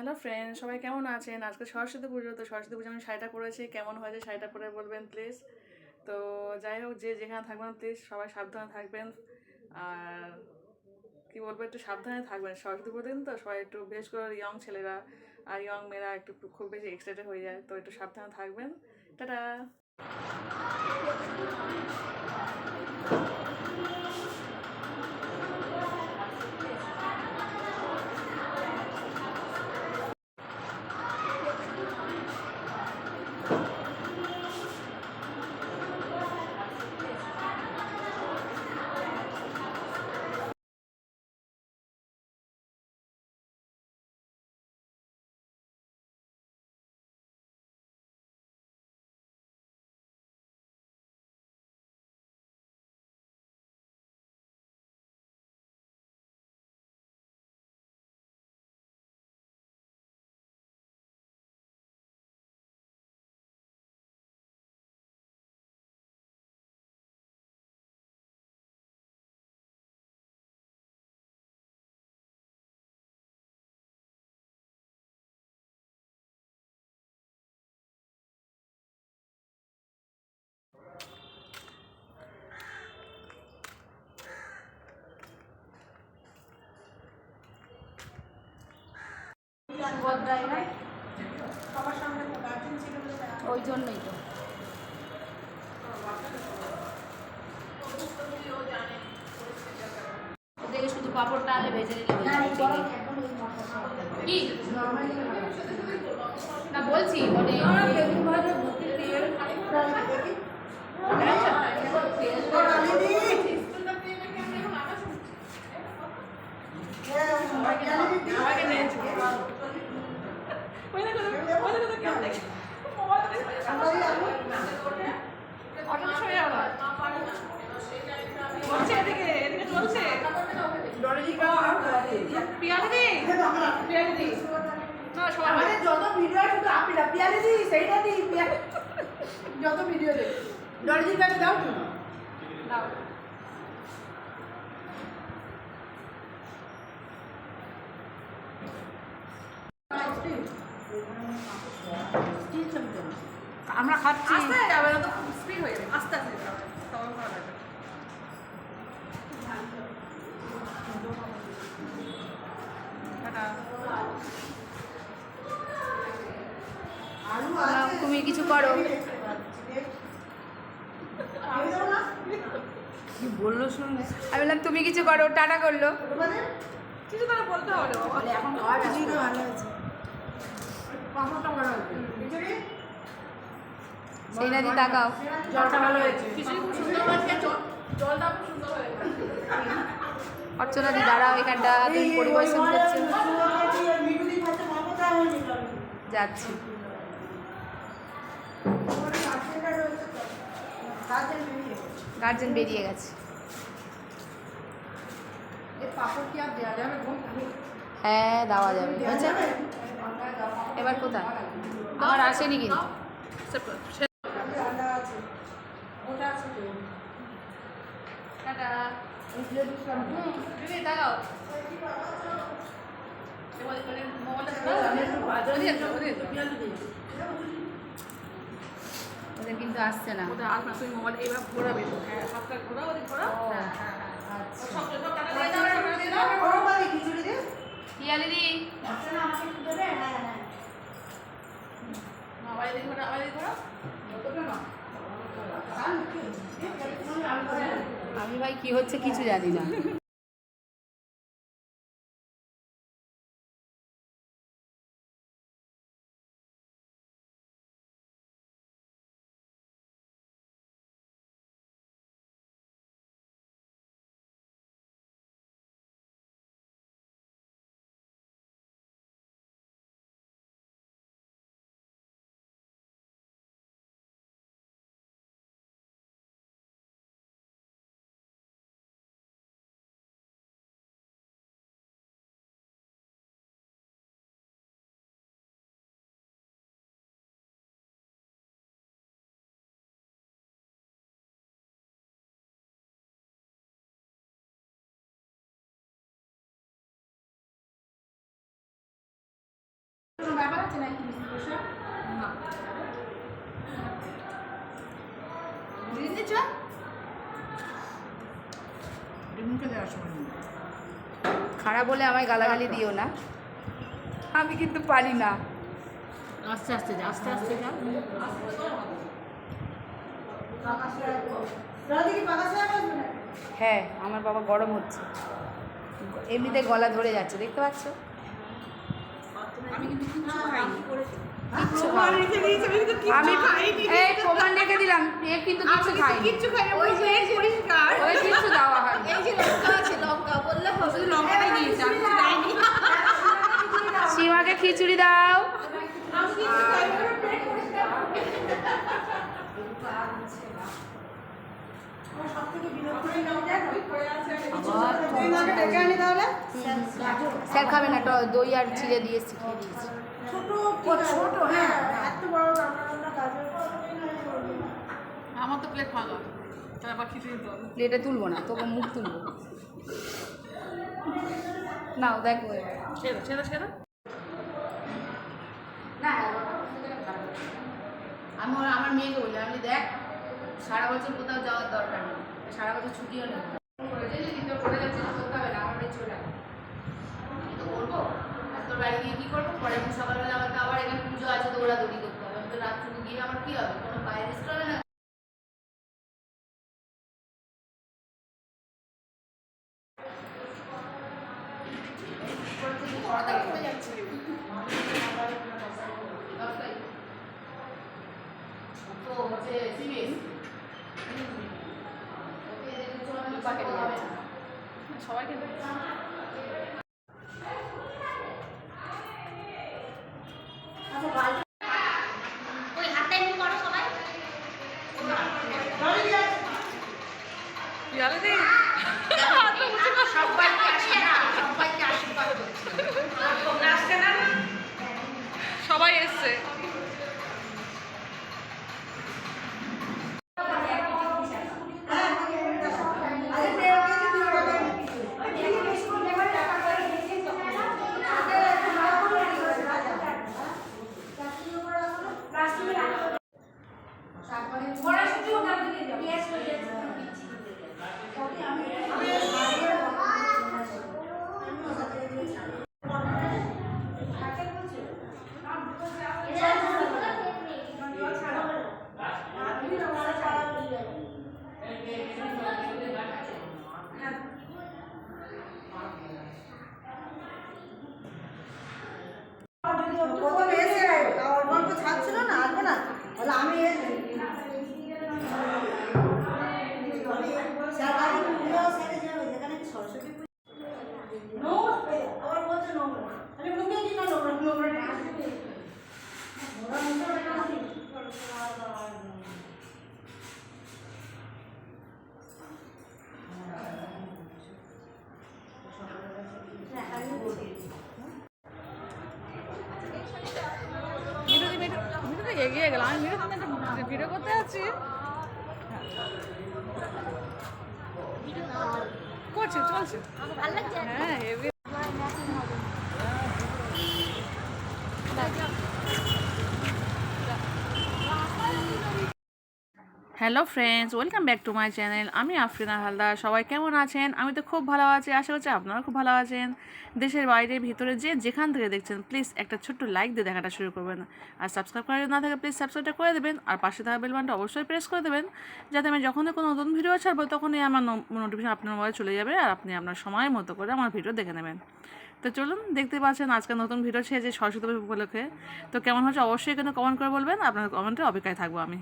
Hello friend সবাই কেমন আছেন? আজকে সরস্বতী পুজো, তো সরস্বতী পুজো আমি শাড়িটা পরেছি। কেমন হয়েছে শাড়িটা পরে বলবেন প্লিজ তো যাই হোক, যে যেখানে থাকবেন প্লিজ সবাই সাবধানে থাকবেন। আর কি বলব, একটু সাবধানে থাকবেন। সরস্বতী পুজো দিন তো সবাই একটু বেশ করে ইয়ং ছেলেরা আর ইয়ং মেয়েরা একটু খুব বেশি এক্সাইটেড হয়ে যায়। তো একটু সাবধানে থাকবেন। টাটা! না ওই জন্যই তো। ওদেরকে শুধু পাপড়টা আলে ভেজে নিলে কি? না বলছি মানে চলছে এদিকে এদিকে চলছে প্রিয়া দিদি প্রিয়া দিদি না সবাই আমাদের যত ভিডিও আছে শুধু আপনি না পিয়ালি দি সেইটা দি যত ভিডিও দে দর্জির কাছে দাও। তো দাও আমরা খাচ্ছি আস্তে যাবে না তো স্পিড হয়ে যাবে আস্তে আস্তে যাবে তখন ভালো লাগবে টাটা আলু না, আছে। তুমি কিছু করো। কি বলল শুনুন আমি বললাম তুমি কিছু করো টাটা করল। কিছু তারা বলতে হবে এখন খাওয়া ভালো আছে পাঁপড়টা ভালো আছে সেই না তাকাও জলটা ভালো হয়েছে জলটা খুব সুন্দর হয়েছে অর্চনা দি দাঁড়াও এখানটা তুমি পরিবেশন করছ যাচ্ছি। গার্জেন বেরিয়ে গেছে? হ্যাঁ দেওয়া যাবে। এবার কোথায়? আমার আসেনি কিন্তু। ওটা আছে তো। টাটা। দিদি তাকাও আমি একটু বাজারে যাব পিয়ালি দি ওদের কিন্তু আসছে না। ওদের আসবে তুমি মোবাইল এইভাবে ঘোরাবে। হ্যাঁ হাতটা ঘোরাও ওদিক ঘোরাও। হ্যাঁ হ্যাঁ হ্যাঁ আচ্ছা। আমি ভাই কি হচ্ছে কিছু জানি না। কোনো ব্যাপার আছে নাকি না। খারাপ বলে আমায় গালাগালি দিও না। আমি কিন্তু পারি না। আস্তে আস্তে যা আস্তে আস্তে যা। হ্যাঁ আমার বাবা গরম হচ্ছে। এমনিতে গলা ধরে যাচ্ছে দেখতে পাচ্ছ? কিচ্ছু খাইনি। আমি এই প্রমাণ রেখে দিলাম এ কিন্তু ওই যে পরিষ্কার। ওই কিচ্ছু দেওয়া হয়। এই যে লঙ্কা আছে লঙ্কা বললে শুধু লঙ্কাটাই দিয়েছে আমি কিছু দেয়নি। সীমাকে খিচুড়ি দাও। কিছু স্যার খাবে না ট- দই আর চিড়ে দিয়ে শিখিয়ে দিয়েছি। ছোট হ্যাঁ। আমার তো প্লেট প্লেটে তুলবো না তোকে মুখ তুলবো। নাও দেখো। ছেড়ে ছেড়ে ছেড়ে আমি আমার মেয়েকে বলি আমি দেখ সারা বছর কোথাও যাওয়ার দরকার নেই। সারা বছর ছুটিও নেই। হবে না আমার চলে আমি তো বাড়ি গিয়ে কী করব? পরে আমি সকালবেলা আমাকে আবার এখানে পুজো আছে দৌড়াদৌড়ি করতে হবে। আমি তো রাত্রে গিয়ে আমার কী হবে? কোনো বাইরে হবে না? তো সবাইকে দেবে। পিয়ালে দি সবাইকে আসি না সবাইকে আশীর্বাদ করছি সবাই এসছে প্রথম এসে আমার গল্প ছাড়ছিল না আসব না বলে আমি এসে স্যার বাড়ি পুজো সেরে যাবে যেখানে সরস্বতী পুজো নোংরা পেয়ে আবার বলছে নোংরা আমি মুখে কি না নোংরা নোংরা না আসবে নোংরা মুখে না আসবে মিঠু দি মিঠু মিঠু তো এগিয়ে গেলাম। আমি ভিডিও করতে আছি করছে চলছে। হ্যাঁ hello friends, welcome back to my channel. আমি আফরিনা হালদার। সবাই কেমন আছেন? আমি তো খুব ভালো আছি। আশা করছি আপনারা খুব ভালো আছেন। দেশের বাইরে ভিতরে যে যেখান থেকে দেখছেন প্লিজ একটা ছোট্ট লাইক দিয়ে দেখাটা শুরু করবেন। আর সাবস্ক্রাইব করা না থাকে প্লিজ সাবস্ক্রাইবটা করে দেবেন। আর পাশে থাকা বেল বাটনটা অবশ্যই প্রেস করে দেবেন, যাতে আমি যখনই কোনো নতুন ভিডিও ছাড়বো, তখনই আমার নোটিফিকেশন আপনার মোবাইলে চলে যাবে আর আপনি আপনার সময় মতো করে আমার ভিডিও দেখে নেবেন। তো চলুন, দেখতে পাচ্ছেন আজকে নতুন ভিডিও ছেড়েছে সরস্বতী উপলক্ষে। তো কেমন হচ্ছে অবশ্যই এখানে কমেন্ট করে বলবেন। আপনার কমেন্টে অপেক্ষায় থাকব আমি।